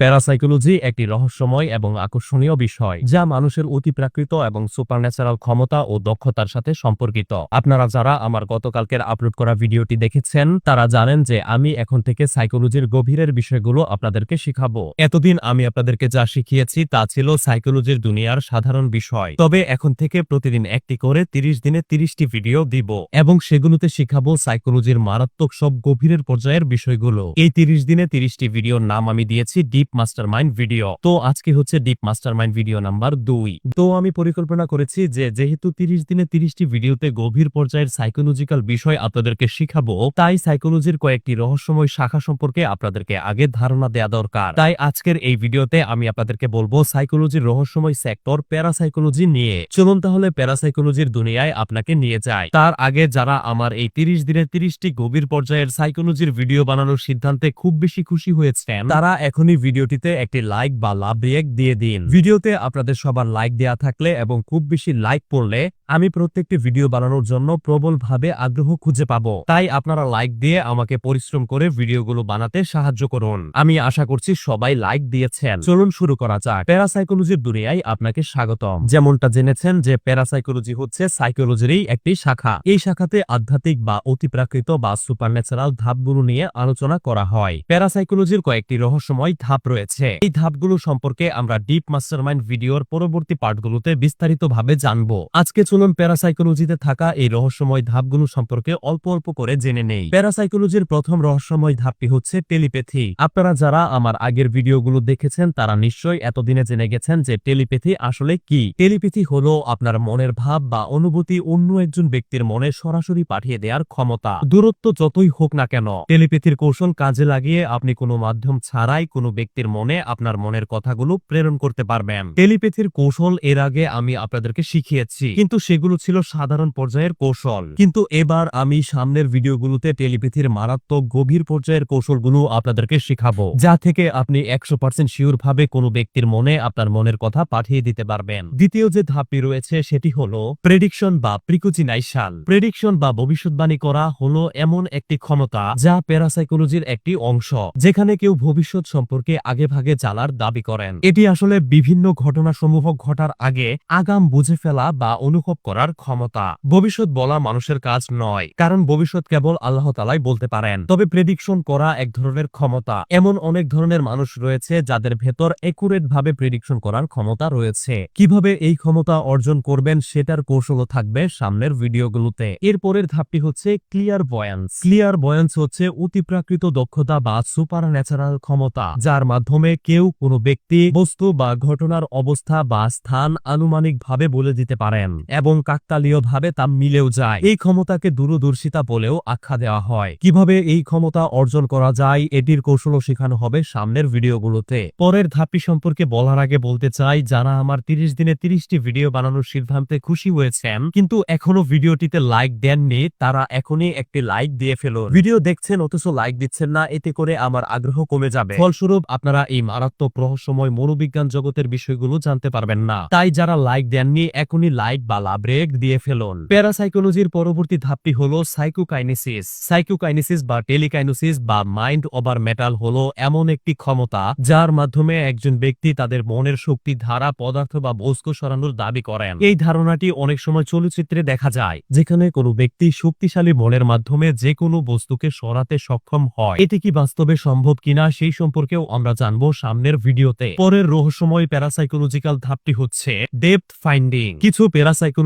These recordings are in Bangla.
প্যারাসাইকোলজি একটি রহস্যময় এবং আকর্ষণীয় বিষয়, যা মানুষের অতিপ্রাকৃত এবং সুপারন্যাচারাল ক্ষমতা ও দক্ষতার সাথে সম্পর্কিত। আপনারা যারা আমার গতকালকের আপলোড করা ভিডিওটি দেখেছেন, তারা জানেন যে আমি এখন থেকে সাইকোলজির গভীরের বিষয়গুলো আপনাদেরকে শিখাবো। এতদিন আমি আপনাদেরকে যা শিখিয়েছি তা ছিল সাইকোলজির দুনিয়ার সাধারণ বিষয়। তবে এখন থেকে প্রতিদিন একটি করে তিরিশ দিনে তিরিশটি ভিডিও দিব এবং সেগুলোতে শিখাবো সাইকোলজির মারাত্মক সব গভীরের পর্যায়ের বিষয়গুলো। এই তিরিশ দিনে তিরিশটি ভিডিওর নাম আমি দিয়েছি ডিপ মাস্টার মাইন্ড ভিডিও তো আজকে হচ্ছে deep master mind video number দুই। তো আমি পরিকল্পনা করেছি যে, যেহেতু তিরিশ দিনে তিরিশটি ভিডিওতে গভীর পর্যায়ের সাইকোলজিক্যাল বিষয় আপনাদেরকে শিখাবো, তাই সাইকোলজির কয়েকটি রহস্যময় শাখা সম্পর্কে আপনাদেরকে আগে ধারণা দেওয়া দরকার। তাই আজকের এই ভিডিওতে আমি আপনাদেরকে বলব সাইকোলজির রহস্যময় সেক্টর প্যারাসাইকোলজি নিয়ে। চলুন তাহলে প্যারাসাইকোলজির দুনিয়ায় আপনাকে নিয়ে যায় তার আগে যারা আমার এই তিরিশ দিনে তিরিশটি গভীর পর্যায়ের সাইকোলজির ভিডিও বানানোর সিদ্ধান্তে খুব বেশি খুশি হয়েছেন, তারা এখনই ভিডিওটিতে একটি লাইক বা লাভ রিয়েক্ট দিয়ে দিন। ভিডিওতে আপনাদের সবার লাইক দেয়া থাকলে এবং খুব বেশি লাইক পড়লে আমি প্রত্যেকটি ভিডিও বানানোর জন্য প্রবলভাবে আগ্রহ খুঁজে পাবো। তাই আপনারা লাইক দিয়ে আমাকে পরিশ্রম করে ভিডিওগুলো বানাতে সাহায্য করুন। আমি আশা করছি সবাই লাইক দিয়েছেন। চলুন শুরু করা যাক। প্যারাসাইকোলজির দুনিয়ায় আপনাকে স্বাগতম। যেমনটা জেনেছেন যে প্যারাসাইকোলজি হচ্ছে সাইকোলজিরই একটি শাখা। এই শাখাতে আধ্যাত্মিক বা অতিপ্রাকৃত বা সুপারন্যাচারাল ধাপগুলো নিয়ে আলোচনা করা হয়। প্যারাসাইকোলজির কয়েকটি রহস্যময় ধাপ রয়েছে। এই ধাপগুলো সম্পর্কে আমরা ডিপ মাস্টারমাইন্ড ভিডিওর পরবর্তী পার্টগুলোতে বিস্তারিতভাবে জানব। আজকে চলুন প্যারাসাইকোলজিতে থাকা এই রহস্যময় ধাপগুলো সম্পর্কে অল্প অল্প করে জেনে নেই। প্যারাসাইকোলজির প্রথম রহস্যময় ধাপটি হচ্ছে টেলিপ্যাথি। আপনারা যারা আমার আগের ভিডিওগুলো দেখেছেন, তারা নিশ্চয়ই এতদিনে জেনে গেছেন যে টেলিপ্যাথি আসলে কি। টেলিপ্যাথি হলো আপনার মনের ভাব বা অনুভূতি অন্য একজন ব্যক্তির মনে সরাসরি পাঠিয়ে দেওয়ার ক্ষমতা। দূরত্ব যতই হোক না কেন, টেলিপ্যাথির কৌশল কাজে লাগিয়ে আপনি কোনো মাধ্যম ছাড়াই কোনো ব্যক্তির মনে আপনার মনের কথাগুলো প্রেরণ করতে পারবেন। টেলিপ্যাথির কৌশল এর আগে আমি আপনাদেরকে শিখিয়েছি, কিন্তু সেগুলো ছিল সাধারণ পর্যায়ের কৌশল। কিন্তু এবার আমি সামনের ভিডিওগুলোতে টেলিপ্যাথির মারাত্মক গভীর পর্যায়ের কৌশলগুলো আপনাদেরকে শিখাবো, যা থেকে আপনি একশো পার্সেন্ট শিওর ভাবে কোনো ব্যক্তির মনে আপনার মনের কথা পাঠিয়ে দিতে পারবেন। দ্বিতীয় যে ধাপটি রয়েছে সেটি হলো প্রেডিকশন বা প্রিকুচিনাইশাল প্রেডিকশন বা ভবিষ্যৎবাণী করা হলো এমন একটি ক্ষমতা যা প্যারাসাইকোলজির একটি অংশ, যেখানে কেউ ভবিষ্যৎ সম্পর্কে আগে ভাগে জানার দাবি করেন। এটি আসলে বিভিন্ন ঘটনাসমূহ ঘটার আগে আগাম বুঝে ফেলা বা অনুভব করার ক্ষমতা। ভবিষ্যৎ বলা মানুষের কাজ নয়, কারণ ভবিষ্যৎ কেবল আল্লাহ তালাই বলতে পারেন। তবে প্রেডিকশন করা এক ধরনের ক্ষমতা। এমন অনেক ধরনের মানুষ রয়েছে যাদের ভেতর একুরেট ভাবে প্রেডিকশন করার ক্ষমতা রয়েছে। কীভাবে এই ক্ষমতা অর্জন করবেন সেটার কৌশলও থাকবে সামনের ভিডিওগুলোতে। এরপরের ধাপটি হচ্ছে ক্লিয়ার বয়ান্স ক্লিয়ার বয়ান্স হচ্ছে অতিপ্রাকৃত দক্ষতা বা সুপার ন্যাচারাল ক্ষমতা, যার মাধ্যমে কেউ কোনো ব্যক্তি, বস্তু বা ঘটনার অবস্থা বা স্থান আনুমানিক ভাবে বলে দিতে পারেন। এবং কাকতালীয় ভাবে তা মিলেও যায়। এই ক্ষমতাকে দূরদর্শিতা বলেও আখ্যা দেওয়া হয়। কীভাবে এই ক্ষমতা অর্জন করা যায়, এটির কৌশলও শেখানো হবে সামনের ভিডিওগুলোতে। পরের ধাপটি সম্পর্কে বলার আগে বলতে চাই, যারা আমার তিরিশ দিনে তিরিশটি ভিডিও বানানোর সিদ্ধান্তে খুশি হয়েছেন, কিন্তু এখনও ভিডিওটিতে লাইক দেননি, তারা এখনই একটি লাইক দিয়ে ফেলুন। ভিডিও দেখছেন অথচ লাইক দিচ্ছেন না, এতে করে আমার আগ্রহ কমে যাবে। ফলস্বরূপ, আপনারা এই মারাত্মক রহস্যময় মনোবিজ্ঞান জগতের বিষয়গুলো জানতে পারবেন না। তাই যারা লাইক দেননি, এখনই লাইক বা লাভ রেক দিয়ে ফেলুন। প্যারাসাইকোলজির পরবর্তী ধাপটি হলো সাইকোকাইনেসিস। সাইকোকাইনেসিস বা টেলিকাইনোসিস বা মাইন্ড ওভার মেটাল হলো এমন একটি ক্ষমতা যার মাধ্যমে একজন ব্যক্তি তাদের মনের শক্তি, ধারা, পদার্থ বা বস্তু সরানোর দাবি করেন। এই ধারণাটি অনেক সময় চলচ্চিত্রে দেখা যায়, যেখানে কোনো ব্যক্তি শক্তিশালী মনের মাধ্যমে যে কোনো বস্তুকে সরাতে সক্ষম হয়। এটি কি বাস্তবে সম্ভব কিনা সেই সম্পর্কেও আমরা জানব সামনের ভিডিওতে। পরের রহস্যময় প্যারাসাইকোলজিক্যাল ধাপটি হচ্ছে ডেপথ ফাইন্ডিং। কিছু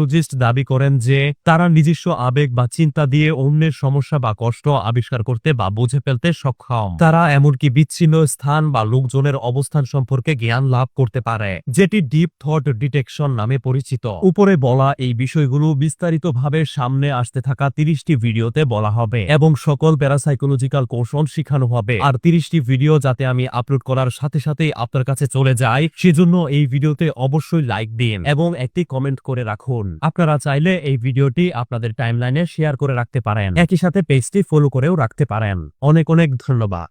প্যারাসাইকোলজিস্ট দাবি করেন যে, তারা নিজস্ব আবেগ বা চিন্তা দিয়ে অন্যের সমস্যা বা কষ্ট আবিষ্কার করতে বা বুঝে ফেলতে সক্ষম। তারা এমনকি বিচ্ছিন্ন স্থান বা লোকজনের অবস্থান সম্পর্কে জ্ঞান লাভ করতে পারে, যেটি ডিপ থট ডিটেকশন নামে পরিচিত। উপরে বলা এই বিষয়গুলো বিস্তারিতভাবে সামনে আসতে থাকা তিরিশটি ভিডিওতে বলা হবে এবং সকল প্যারাসাইকোলজিক্যাল কৌশল শিখানো হবে। আর তিরিশটি ভিডিও যাতে আমি আপলোড করার সাথে সাথেই আপনার কাছে চলে যায়, সেজন্য এই ভিডিওতে অবশ্যই লাইক দিন এবং একটি কমেন্ট করে রাখুন আপনারা চাইলে এই ভিডিওটি আপনাদের টাইমলাইনে শেয়ার করে রাখতে পারেন। একই সাথে পেজটি ফলো করেও রাখতে পারেন। অনেক অনেক ধন্যবাদ।